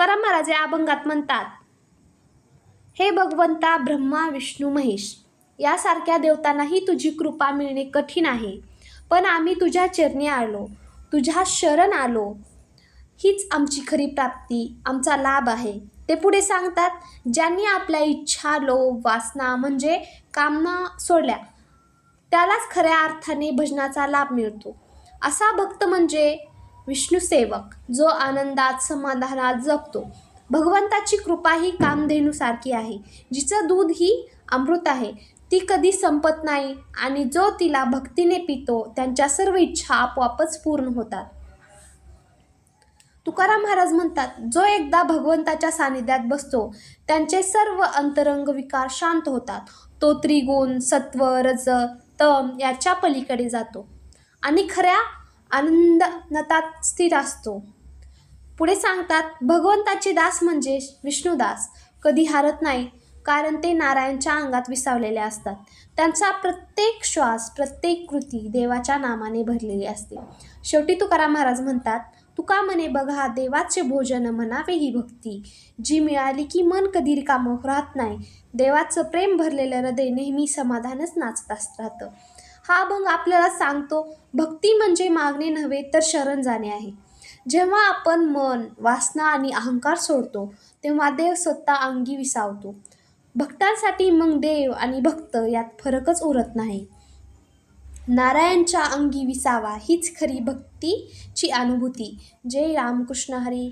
तुकाराम महाराज या अभंगात म्हणतात हे भगवंता ब्रह्मा विष्णू महेश यासारख्या देवतांनाही तुझी कृपा मिळणे कठीण आहे. पण आम्ही तुझ्या चरणी आलो तुझ्या शरण आलो. हीच आमची खरी प्राप्ती आमचा लाभ आहे. ते पुढे सांगतात ज्यांनी आपल्या इच्छा लोभ वासना म्हणजे कामना सोडल्या त्यालाच खऱ्या अर्थाने भजनाचा लाभ मिळतो. असा भक्त म्हणजे विष्णुसेवक जो आनंदात समाधानात जगतो. भगवंताची कृपा ही कामधेनूसारखी आहे. जिचं दूध ही अमृत आहे ती कधी संपत नाही आणि जो तिला भक्तीने पितो त्यांच्या सर्व इच्छा आपोआपच पूर्ण होतात. तुकाराम महाराज म्हणतात जो एकदा भगवंताच्या सानिध्यात बसतो त्यांचे सर्व अंतरंग विकार शांत होतात. तो त्रिगुण सत्व रज तम याच्या पलीकडे जातो. आणि खऱ्या आनंदनतात स्थिर असतो. पुढे सांगतात भगवंताचे दास म्हणजे विष्णुदास. कधी हारत नाही कारण ते नारायणच्या अंगात विसावलेले असतात. त्यांचा प्रत्येक श्वास प्रत्येक कृती देवाच्या नामाने भरलेली असते. शेवटी तुकाराम महाराज म्हणतात तुका म्हणे बघा देवाचे भोजन म्हणावे ही भक्ती. जी मिळाली की मन कधी रिकामं राहत नाही. देवाचं प्रेम भरलेलं हृदय नेहमी समाधानच नाचत राहतं. हा अभंग आपल्याला सांगतो भक्ती म्हणजे मागणे नव्हे तर शरण जाणे आहे. जेव्हा आपण मन वासना आणि अहंकार सोडतो तेव्हा देव स्वतः अंगी विसावतो. भक्तांसाठी मग देव आणि भक्त यात फरकच उरत नाही. नारायणच्या अंगी विसावा हीच खरी भक्तीची अनुभूती. जय रामकृष्ण हरी.